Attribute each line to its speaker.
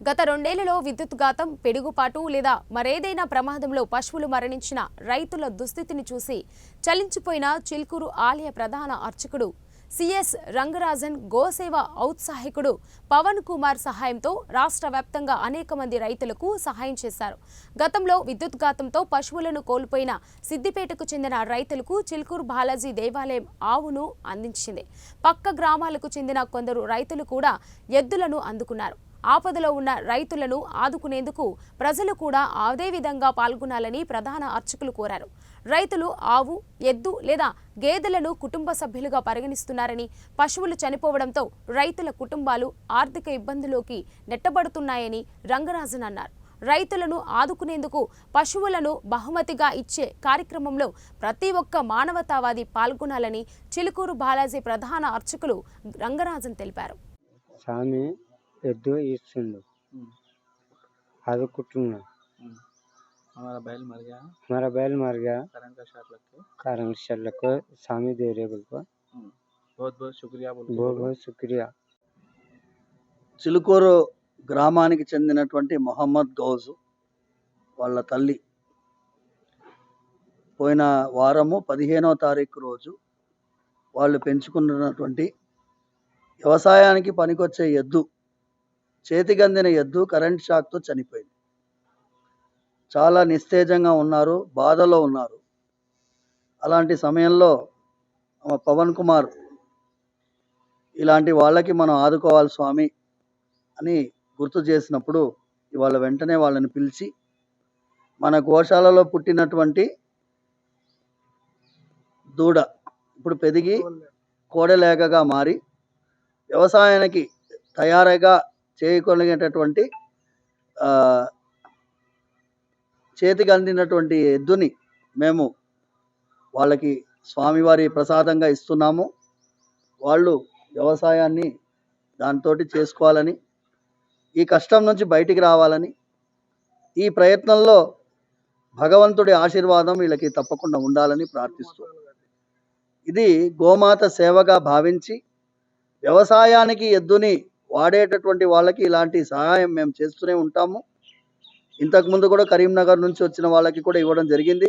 Speaker 1: గత రెండేళ్ళలో విద్యుత్ ఘాతం పెడుగుపాటు లేదా మరేదైనా ప్రమాదంలో పశువులు మరణించిన రైతుల దుస్థితిని చూసి చలించిపోయిన చిల్కూరు ఆలయ ప్రధాన అర్చకుడు సిఎస్ రంగరాజన్ గోసేవ ఔత్సాహికుడు పవన్ కుమార్ సహాయంతో రాష్ట్ర వ్యాప్తంగా అనేక మంది రైతులకు సహాయం చేశారు. గతంలో విద్యుత్ ఘాతంతో పశువులను కోల్పోయిన సిద్దిపేటకు చెందిన రైతులకు చిల్కూరు బాలాజీ దేవాలయం ఆవును అందించింది. పక్క గ్రామాలకు చెందిన కొందరు రైతులు కూడా ఎద్దులను అందుకున్నారు. ఆపదలో ఉన్న రైతులను ఆదుకునేందుకు ప్రజలు కూడా అదే విధంగా పాల్గొనాలని ప్రధాన అర్చకులు కోరారు. రైతులు ఆవు ఎద్దు లేదా గేదెలను కుటుంబ సభ్యులుగా పరిగణిస్తున్నారని పశువులు చనిపోవడంతో రైతుల కుటుంబాలు ఆర్థిక ఇబ్బందులోకి నెట్టబడుతున్నాయని రంగరాజన్ అన్నారు. రైతులను ఆదుకునేందుకు పశువులను బహుమతిగా ఇచ్చే కార్యక్రమంలో ప్రతి ఒక్క మానవతావాది పాల్గొనాలని చిలుకూరు బాలాజీ ప్రధాన అర్చకులు రంగరాజన్ తెలిపారు.
Speaker 2: స్వామి ఎద్దు ఇస్తుండు ఆదుకుంటున్నా
Speaker 3: हम्म। हमारा बैल मर गया
Speaker 2: हमारा बैल मर गया
Speaker 3: करंट का शॉट लग के
Speaker 2: कारण शल्य को स्वामी दे रहे बोल को
Speaker 3: हम्म। बहुत बहुत शुक्रिया बोल के
Speaker 2: बहुत
Speaker 3: बोलो।
Speaker 2: बहुत शुक्रिया
Speaker 4: చిలుకూరు గ్రామానికి చెందినటువంటి మొహమ్మద్ గౌజు వాళ్ళ తల్లి పోయిన వారము పదిహేనవ తారీఖు రోజు వాళ్ళు పెంచుకున్నటువంటి వ్యవసాయానికి పనికొచ్చే ఎద్దు చేతికందిన ఎద్దు కరెంట్ షాక్తో చనిపోయింది. చాలా నిస్తేజంగా ఉన్నారు బాధలో ఉన్నారు. అలాంటి సమయంలో పవన్ కుమార్ ఇలాంటి వాళ్ళకి మనం ఆదుకోవాలి స్వామి అని గుర్తు చేసినప్పుడు ఇవాళ వెంటనే వాళ్ళని పిలిచి మన గోశాలలో పుట్టినటువంటి దూడ ఇప్పుడు పెరిగి కోడలేకగా మారి వ్యవసాయానికి తయారుగా చేయగలిగేటటువంటి చేతికి అందినటువంటి ఎద్దుని మేము వాళ్ళకి స్వామివారి ప్రసాదంగా ఇస్తున్నాము. వాళ్ళు వ్యవసాయాన్ని దాంతో చేసుకోవాలని ఈ కష్టం నుంచి బయటికి రావాలని ఈ ప్రయత్నంలో భగవంతుడి ఆశీర్వాదం వీళ్ళకి తప్పకుండా ఉండాలని ప్రార్థిస్తూ. ఇది గోమాత సేవగా భావించి వ్యవసాయానికి ఎద్దుని వాడేటటువంటి వాళ్ళకి ఇలాంటి సహాయం మేము చేస్తూనే ఉంటాము. ఇంతకుముందు కూడా కరీంనగర్ నుంచి వచ్చిన వాళ్ళకి కూడా ఇవ్వడం జరిగింది.